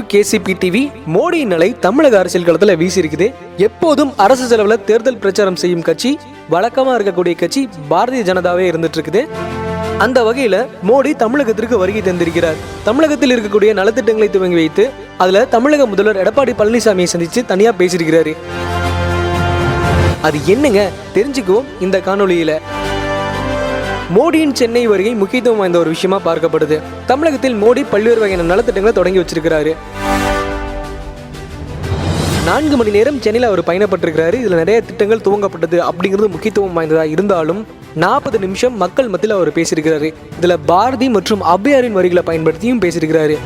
To KCP TV மோடியின் நிலை தமிழக அரசியல் களத்தில் வீசியிருக்குது. எப்போதும் அரசு செலவுல தேர்தல் பிரச்சாரம் செய்யும் கட்சி வழக்கமா இருக்கக்கூடிய கட்சி பாரதிய ஜனதாவே இருந்துட்டு இருக்குது அந்த வகையில மோடி தமிழகத்திற்கு வருகை தந்திருக்கிறார். தமிழகத்தில் இருக்கக்கூடிய நலத்திட்டங்களை துவங்கி வைத்து அதுல தமிழக முதல்வர் எடப்பாடி பழனிசாமியை சந்திச்சு தனியா பேசியிருக்கிறாரு. அது என்னங்க? தெரிஞ்சுக்குவோம் இந்த காணொளியில. மோடியின் சென்னை வருகை முக்கியத்துவம் வாய்ந்த ஒரு விஷயமா பார்க்கப்படுது. தமிழகத்தில் மோடி பல்வேறு வகையான நலத்திட்டங்களை தொடங்கி வச்சிருக்கிறாரு. நான்கு மணி நேரம் சென்னையில் அவர் பயணப்பட்டிருக்கிறாரு. இதில் நிறைய திட்டங்கள் துவங்கப்பட்டது அப்படிங்கிறது முக்கியத்துவம் வாய்ந்ததா இருந்தாலும் நாற்பது நிமிஷம் மக்கள் மத்தியில் அவர் பேசியிருக்கிறாரு. இதில் பாரதி மற்றும் அவ்வையாரின் வரிகளை பயன்படுத்தியும் பேசியிருக்கிறாரு.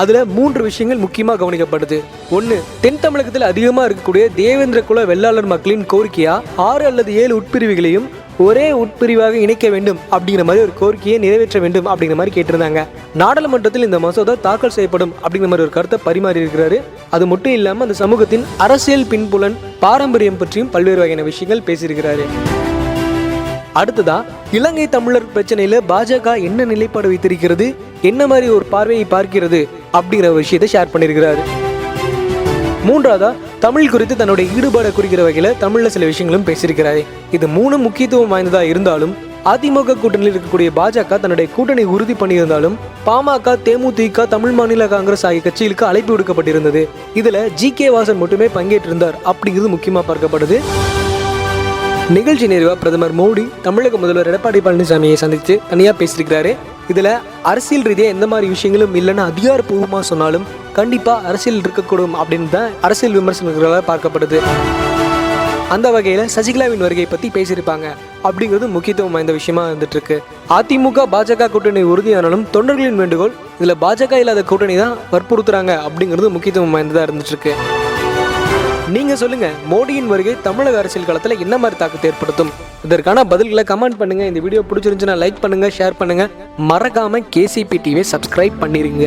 அதில் மூன்று விஷயங்கள் முக்கியமாக கவனிக்கப்படுது. ஒன்று தென் தமிழகத்தில் அதிகமாக இருக்கக்கூடிய தேவேந்திர குல வெள்ளாளர் மக்களின் கோரிக்கையா? ஆறு அல்லது ஏழு உட்பிரிவுகளையும் ஒரே உட்பிரிவாக இணைக்க வேண்டும் அப்படிங்கிற மாதிரி ஒரு கோரிக்கையை நிறைவேற்ற வேண்டும் அப்படிங்கிற மாதிரி கேட்டிருந்தாங்க. நாடாளுமன்றத்தில் இந்த மசோதா தாக்கல் செய்யப்படும் அப்படிங்கிற மாதிரி ஒரு கருத்தை பரிமாறி இருக்கிறாரு. அது மட்டும் இல்லாமல் அந்த சமூகத்தின் அரசியல் பின்புலன் பாரம்பரியம் பற்றியும் பல்வேறு வகையான விஷயங்கள் பேசியிருக்கிறாரு. அடுத்ததா இலங்கை தமிழர் பிரச்சனையில பாஜக என்ன நிலைப்பாடு வைத்திருக்கிறது? என்ன மாதிரி ஒரு பார்வையை பார்க்கிறது? அப்படிங்கிற விஷயத்தை ஷேர் பண்ணியிருக்கிறாரு மூன்றாவதா தமிழ் குறித்து தன்னுடைய ஈடுபாடை குறிக்கிற வகையில் தமிழில் சில விஷயங்களும் பேசியிருக்கிறாரு. இது மூணு முக்கியத்துவம் வாய்ந்ததாக இருந்தாலும் அதிமுக கூட்டணியில் இருக்கக்கூடிய பாஜக தன்னுடைய கூட்டணி உறுதி பண்ணியிருந்தாலும் பாமக தேமுதிக தமிழ் மாநில காங்கிரஸ் ஆகிய கட்சிகளுக்கு அழைப்பு விடுக்கப்பட்டிருந்தது. இதுல ஜி கே வாசன் மட்டுமே பங்கேற்றிருந்தார். அப்படிங்கிறது முக்கியமாக பார்க்கப்படுது. நிகழ்ச்சி நிறைவாக பிரதமர் மோடி தமிழக முதல்வர் எடப்பாடி பழனிசாமியை சந்தித்து தனியாக பேசியிருக்கிறாரு. இதில் அரசியல் ரீதியாக எந்த மாதிரி விஷயங்களும் இல்லைன்னு அதிகாரப்பூர்வமாக சொன்னாலும் கண்டிப்பாக அரசியல் இருக்கக்கூடும் அப்படின்னு தான் அரசியல் விமர்சனங்களால் பார்க்கப்படுது. அந்த வகையில் சசிகலாவின் வருகை பற்றி பேசியிருப்பாங்க அப்படிங்கிறது முக்கியத்துவம் வாய்ந்த விஷயமா இருந்துட்டு இருக்கு அதிமுக பாஜக கூட்டணி உறுதியானாலும் தொண்டர்களின் வேண்டுகோள் இதில் பாஜக இல்லாத கூட்டணி தான் வற்புறுத்துறாங்க அப்படிங்கிறது முக்கியத்துவம் வாய்ந்ததாக இருந்துட்டு இருக்கு நீங்க சொல்லுங்க மோடியின் வருகை தமிழக அரசியல் காலத்துல என்ன மாதிரி தாக்கத்தை ஏற்படுத்தும்? இதற்கான பதில்களை கமெண்ட் பண்ணுங்க. இந்த வீடியோ பிடிச்சிருந்துச்சுன்னா லைக் பண்ணுங்க ஷேர் பண்ணுங்க. மறக்காம கேசிபி டிவியை சப்ஸ்கிரைப் பண்ணிருங்க.